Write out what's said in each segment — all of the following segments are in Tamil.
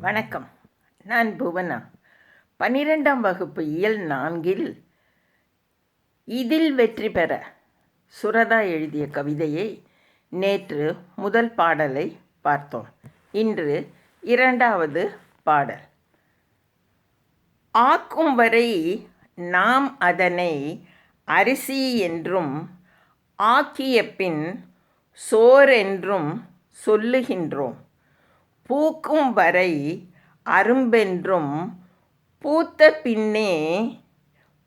வணக்கம். நான் புவனா. பன்னிரெண்டாம் வகுப்பு இயல் நான்கில் இதில் வெற்றி பெற சுரதா எழுதிய கவிதையை நேற்று முதல் பாடலை பார்த்தோம். இன்று இரண்டாவது பாடல். ஆக்கும் வரை நாம் அதனை அரிசி என்றும் ஆக்கிய பின் சோர் என்றும் சொல்லுகின்றோம். பூக்கும் வரை அரும்பென்றும் பூத்த பின்னே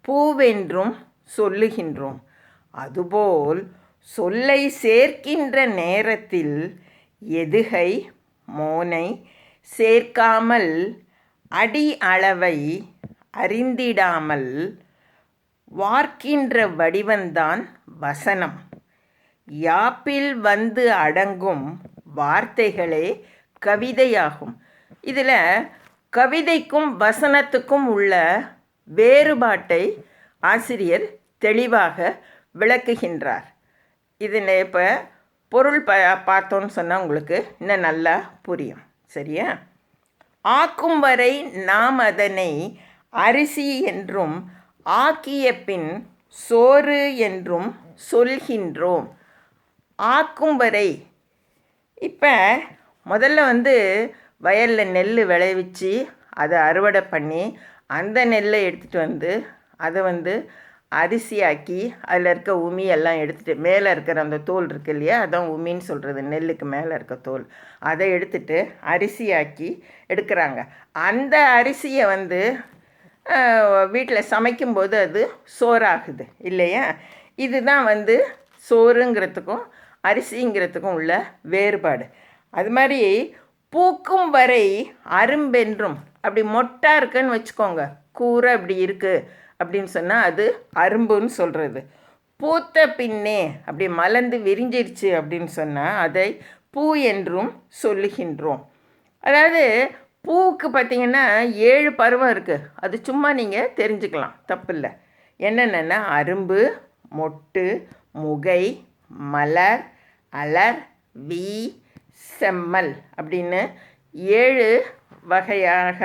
பூவென்றும் சொல்லுகின்றோம். அதுபோல் சொல்லை சேர்க்கின்ற நேரத்தில் எதுகை மோனை சேர்க்காமல் அடி அளவை அறிந்திடாமல் வார்க்கின்ற வடிவந்தான் வசனம். யாப்பில் வந்து அடங்கும் வார்த்தைகளே கவிதையாகும். இதில் கவிதைக்கும் வசனத்துக்கும் உள்ள வேறுபாட்டை ஆசிரியர் தெளிவாக விளக்குகின்றார். இதில் இப்போ பொருள் ப பார்த்தோன்னு சொன்னால் உங்களுக்கு இன்னும் நல்லா புரியும். சரியா? ஆக்கும் வரை நாம் அதனை அரிசி என்றும் ஆக்கிய பின் சோறு என்றும் சொல்கின்றோம். ஆக்கும் வரை இப்போ முதல்ல வந்து வயலில் நெல் விளைவிச்சு அதை அறுவடை பண்ணி அந்த நெல்லை எடுத்துகிட்டு வந்து அதை வந்து அரிசியாக்கி அதில் இருக்க உமி எல்லாம் எடுத்துகிட்டு மேலே இருக்கிற அந்த தோல் இருக்கு இல்லையா அதான் உமின்னு சொல்கிறது நெல்லுக்கு மேலே இருக்க தோல். அதை எடுத்துட்டு அரிசியாக்கி எடுக்கிறாங்க. அந்த அரிசியை வந்து வீட்டில் சமைக்கும்போது அது சோறாகுது இல்லையா? இதுதான் வந்து சோறுங்கிறதுக்கும் அரிசிங்கிறதுக்கும் உள்ள வேறுபாடு. அது மாதிரி பூக்கும் வரை அரும்பென்றும். அப்படி மொட்டாக இருக்குன்னு வச்சுக்கோங்க. கூரை அப்படி இருக்குது அப்படின்னு சொன்னால் அது அரும்புன்னு சொல்கிறது பூத்த பின்னே அப்படி மலர்ந்து விரிஞ்சிருச்சு அப்படின்னு சொன்னால் அதை பூ என்றும் சொல்லுகின்றோம். அதாவது பூவுக்கு பார்த்திங்கன்னா ஏழு பருவம் இருக்குது அது சும்மா நீங்கள் தெரிஞ்சுக்கலாம். தப்பில்லை. என்னென்னா அரும்பு மொட்டு முகை மலர் அலர் வீ செம்மல் அப்படின்னு ஏழு வகையாக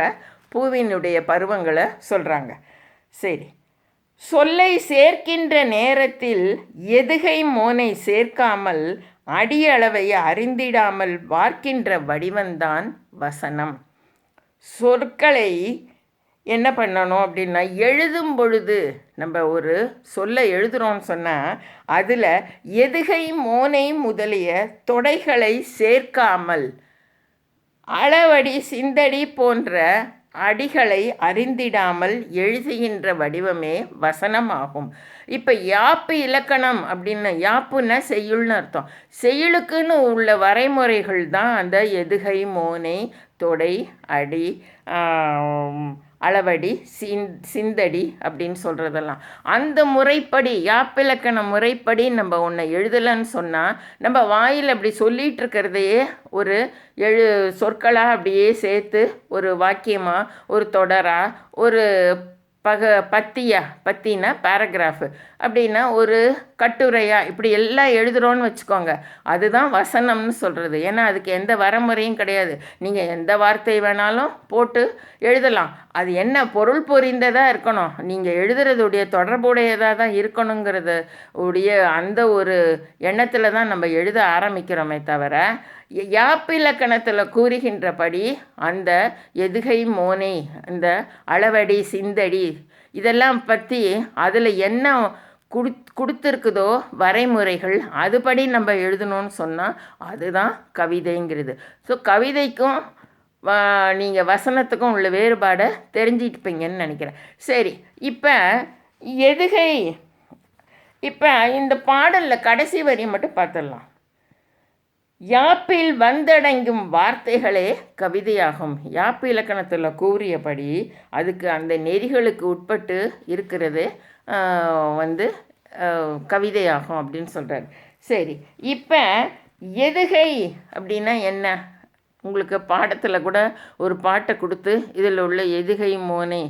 பூவினுடைய பருவங்களை சொல்கிறாங்க சரி. சொல்லை சேர்க்கின்ற நேரத்தில் எதுகை மோனை சேர்க்காமல் அடியளவை அறிந்திடாமல் வார்க்கின்ற வடிவந்தான் வசனம். சொற்களை என்ன பண்ணணும் அப்படின்னா எழுதும் பொழுது நம்ம ஒரு சொல்ல எழுதுகிறோம்னு சொன்னால் அதில் எதுகை மோனை முதலிய தொடைகளை சேர்க்காமல் அளவடி சிந்தடி போன்ற அடிகளை அறிந்திடாமல் எழுதுகின்ற வடிவமே வசனமாகும். இப்போ யாப்பு இலக்கணம் அப்படின்னு யாப்புன்னா செய்யுள்னு அர்த்தம். செய்யுளுக்குன்னு உள்ள வரைமுறைகள் தான் அந்த எதுகை மோனை தொடை அடி அளவடி சிந் சிந்தடி அப்படின்னு சொல்கிறதெல்லாம் அந்த முறைப்படி யாப்பிலக்கண முறைப்படி நம்ம ஒன்றை எழுதலைன்னு சொன்னால் நம்ம வாயில் அப்படி சொல்லிகிட்டு இருக்கிறதையே ஒரு எழு சொற்களாக அப்படியே சேர்த்து ஒரு வாக்கியமாக ஒரு தொடராக ஒரு பக பத்தியா பத்தினா பேராகிராஃபு அப்படின்னா ஒரு கட்டுரையாக இப்படி எல்லாம் எழுதுகிறோன்னு வச்சுக்கோங்க. அதுதான் வசனம்னு சொல்கிறது ஏன்னா அதுக்கு எந்த வரமுறையும் கிடையாது. நீங்கள் எந்த வார்த்தை வேணாலும் போட்டு எழுதலாம். அது என்ன பொருள் பொறிந்ததாக இருக்கணும்? நீங்கள் எழுதுறதுடைய தொடர்புடையதாக தான் இருக்கணுங்கிறது உடைய அந்த ஒரு எண்ணத்தில் தான் நம்ம எழுத ஆரம்பிக்கிறோமே தவிர யாப்பிலக்கணத்தில் கூறுகின்றபடி அந்த எதுகை மோனை அந்த அளவடி சிந்தடி இதெல்லாம் பற்றி அதில் என்ன குடு கொடுத்துருக்குதோ வரைமுறைகள் அதுபடி நம்ம எழுதணும்னு சொன்னால் அதுதான் கவிதைங்கிறது. ஸோ கவிதைக்கும் நீங்கள் வசனத்துக்கும் உள்ள வேறுபாடை தெரிஞ்சிட்டுப்பீங்கன்னு நினைக்கிறேன். சரி இப்போ எதுகை இப்போ இந்த பாடலில் கடைசி வரி மட்டும் பார்த்துடலாம் யாப்பில் வந்தடங்கும் வார்த்தைகளே கவிதையாகும். யாப்பு இலக்கணத்தில் கூறியபடி அதுக்கு அந்த நெறிகளுக்கு உட்பட்டு இருக்கிறது வந்து கவிதையாகும் அப்படின்னு சொல்கிறார் சரி இப்போ எதுகை அப்படின்னா என்ன? உங்களுக்கு பாடத்தில் கூட ஒரு பாட்டை கொடுத்து இதில் உள்ள எதுகை மோனை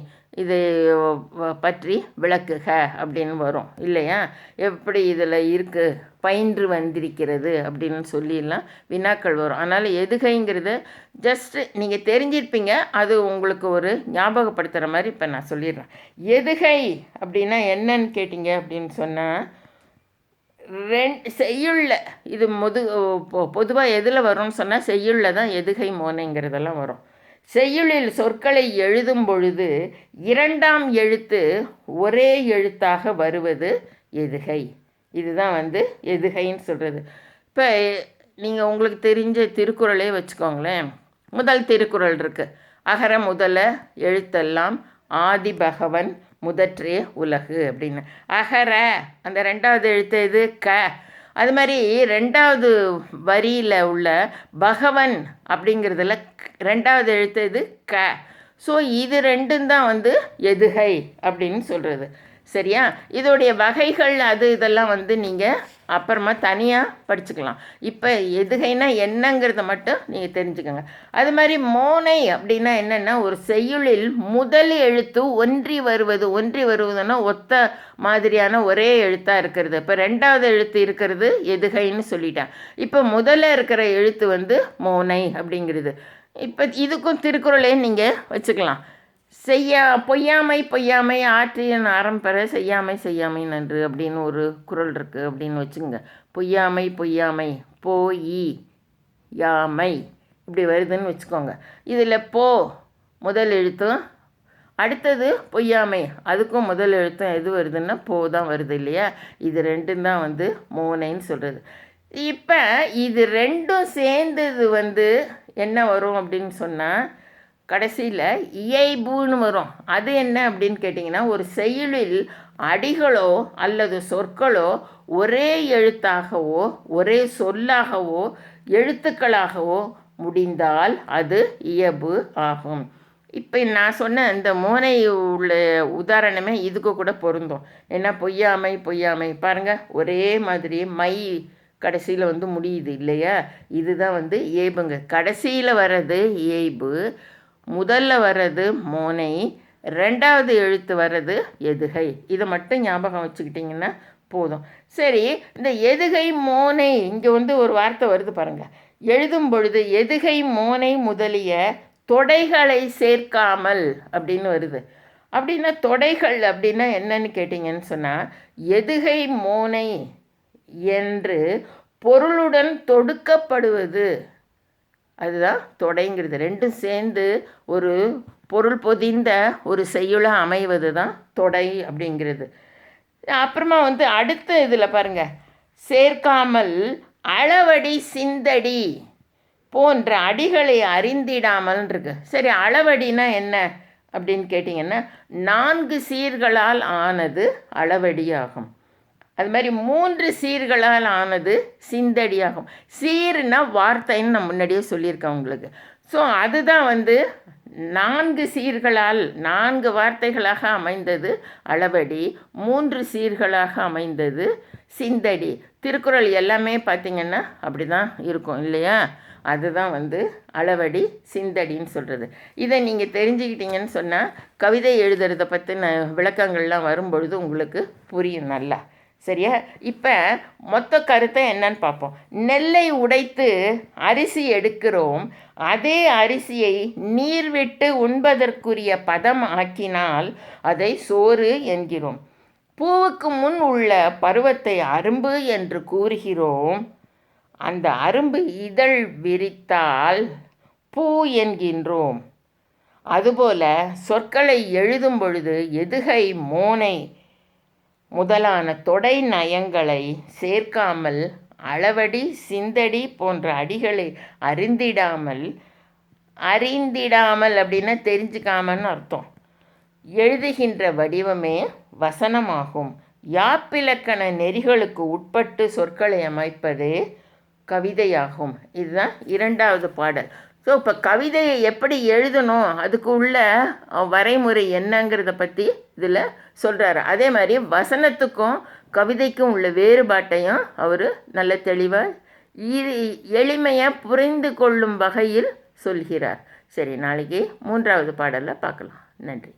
இது பற்றி விளக்குக அப்படின்னு வரும். இல்லையா? எப்படி இதில் இருக்குது பயின்று வந்திருக்கிறது அப்படின்னு சொல்லிடலாம் வினாக்கள் வரும். அதனால் எதுகைங்கிறது ஜஸ்ட்டு நீங்கள் தெரிஞ்சிருப்பீங்க. அது உங்களுக்கு ஒரு ஞாபகப்படுத்துகிற மாதிரி இப்போ நான் சொல்லிடுறேன். எதுகை அப்படின்னா என்னன்னு கேட்டிங்க அப்படின்னு சொன்னால் ரெண்டு செய்யுள்ள இது முது பொதுவாக எதில் வரும்னு சொன்னால் செய்யுள்ள தான் எதுகை மோனைங்கிறதெல்லாம் வரும். செய்யுளில் சொற்களை எழுதும் பொழுது இரண்டாம் எழுத்து ஒரே எழுத்தாக வருவது எதுகை. இதுதான் வந்து எதுகைன்னு சொல்கிறது இப்போ நீங்கள் உங்களுக்கு தெரிஞ்ச திருக்குறளே வச்சுக்கோங்களேன். முதல் திருக்குறள் இருக்குது அகர முதல எழுத்தெல்லாம் ஆதி பகவன் முதற்றே உலகு அப்படின்னு. அகர அந்த ரெண்டாவது எழுத்து இது க. அது மாதிரி ரெண்டாவது வரியில் உள்ள பகவன் அப்படிங்கிறதுல ரெண்டாவது எழுத்து இது க. ஸோ இது ரெண்டும் தான் வந்து எதுகை அப்படின்னு சொல்கிறது சரியா? இதோடைய வகைகள் அது இதெல்லாம் வந்து நீங்கள் அப்புறமா தனியாக படிச்சுக்கலாம். இப்போ எதுகைனா என்னங்கிறத மட்டும் நீங்கள் தெரிஞ்சுக்கோங்க. அது மாதிரி மோனை அப்படின்னா என்னென்னா ஒரு செய்யுளில் முதல் எழுத்து ஒன்றி வருவது ஒன்றி வருவதுன்னா ஒத்த மாதிரியான ஒரே எழுத்தாக இருக்கிறது. இப்போ ரெண்டாவது எழுத்து இருக்கிறது எதுகைன்னு சொல்லிட்டேன். இப்போ முதல்ல இருக்கிற எழுத்து வந்து மோனை அப்படிங்கிறது. இப்போ இதுக்கும் திருக்குறளையும் நீங்கள் வச்சுக்கலாம். செய்யா பொய்யாமை பொய்யாமை ஆற்றியன் அறம் பெற செய்யாமை செய்யாமை நன்று அப்படின்னு ஒரு குறள் இருக்குது அப்படின்னு வச்சுங்க பொய்யாமை பொய்யாமை போயி யாமை இப்படி வருதுன்னு வச்சுக்கோங்க. இதில் போ முதல் எழுத்தும் அடுத்தது பொய்யாமை அதுக்கும் முதல் எழுத்தும் எது வருதுன்னா போ தான் வருது இல்லையா? இது ரெண்டும் தான் வந்து மோனைன்னு சொல்கிறது இப்போ இது ரெண்டும் சேர்ந்தது வந்து என்ன வரும் அப்படின்னு சொன்னால் கடைசியில் இயைபுன்னு வரும். அது என்ன அப்படின்னு கேட்டிங்கன்னா ஒரு செயலில் அடிகளோ அல்லது சொற்களோ ஒரே எழுத்தாகவோ ஒரே சொல்லாகவோ எழுத்துக்களாகவோ முடிந்தால் அது இயல்பு ஆகும். இப்போ நான் சொன்ன இந்த மோனை உள்ள உதாரணமே இதுக்கு கூட பொருந்தும். ஏன்னா பொய்யாமை பொய்யாமை. பாருங்கள் ஒரே மாதிரி மை கடைசியில் வந்து முடியுது இல்லையா? இதுதான் வந்து ஏபுங்க கடைசியில் வர்றது ஏய்பு முதல்ல வர்றது மோனை ரெண்டாவது எழுத்து வர்றது எதுகை. இதை மட்டும் ஞாபகம் வச்சுக்கிட்டிங்கன்னா போதும். சரி இந்த எதுகை மோனை இங்கே வந்து ஒரு வார்த்தை வருது பாருங்கள் எழுதும் பொழுது எதுகை மோனை முதலிய தொடைகளை சேர்க்காமல் அப்படின்னு வருது. அப்படின்னா தொடைகள் அப்படின்னா என்னன்னு கேட்டிங்கன்னு சொன்னால் எதுகை மோனை என்று பொருளுடன் தொடுக்கப்படுவது. அதுதான் தொடைங்கிறது. ரெண்டும் சேர்ந்து ஒரு பொருள் பொதிந்த ஒரு செய்யுளாக அமைவது தான் தொடை அப்படிங்கிறது. அப்புறமா வந்து அடுத்த இதில் பாருங்கள் சேர்க்காமல் அளவடி சிந்தடி போன்ற அடிகளை அறிந்திடாமல் இருக்கு சரி அளவடினா என்ன அப்படின்னு கேட்டிங்கன்னா நான்கு சீர்களால் ஆனது அளவடியாகும். அது மாதிரி மூன்று சீர்களால் ஆனது சிந்தடியாகும். சீர்னா வார்த்தைன்னு நான் முன்னாடியே சொல்லியிருக்கேன் உங்களுக்கு. ஸோ அதுதான் வந்து நான்கு சீர்களால் நான்கு வார்த்தைகளாக அமைந்தது அளவடி மூன்று சீர்களாக அமைந்தது சிந்தடி. திருக்குறள் எல்லாமே பார்த்திங்கன்னா அப்படி தான் இருக்கும் இல்லையா? அதுதான் வந்து அளவடி சிந்தடின்னு சொல்கிறது இதை நீங்கள் தெரிஞ்சுக்கிட்டீங்கன்னு சொன்னால் கவிதை எழுதுறதை பற்றின விளக்கங்கள்லாம் வரும்பொழுது உங்களுக்கு புரியும் நல்லா. சரியா? இப்போ மொத்த கருத்தை என்னன்னு பார்ப்போம். நெல்லை உடைத்து அரிசி எடுக்கிறோம். அதே அரிசியை நீர் விட்டு உண்பதற்குரிய பதம் ஆக்கினால் அதை சோறு என்கிறோம். பூவுக்கு முன் உள்ள பருவத்தை அரும்பு என்று கூறுகிறோம். அந்த அரும்பு இதழ் விரித்தால் பூ என்கின்றோம். அதுபோல சொற்களை எழுதும் பொழுது எதுகை மோனை முதலான தொடை நயங்களை சேர்க்காமல் அளவடி சிந்தடி போன்ற அடிகளை அறிந்திடாமல் அறிந்திடாமல் அப்படின்னா தெரிஞ்சுக்காமன்னு அர்த்தம். எழுதுகின்ற வடிவமே வசனமாகும். யாப்பிலக்கண நெறிகளுக்கு உட்பட்டு சொற்களை அமைப்பது கவிதையாகும். இதுதான் இரண்டாவது பாடல். ஸோ இப்போ கவிதையை எப்படி எழுதணும்? அதுக்கு உள்ள வரைமுறை என்னங்கிறத பற்றி இதில் சொல்கிறாரு அதே மாதிரி வசனத்துக்கும் கவிதைக்கும் உள்ள வேறுபாட்டையும் அவர் நல்ல தெளிவாக எளிமையாக புரிந்து கொள்ளும் வகையில் சொல்கிறார். சரி நாளைக்கு மூன்றாவது பாடலில் பார்க்கலாம். நன்றி.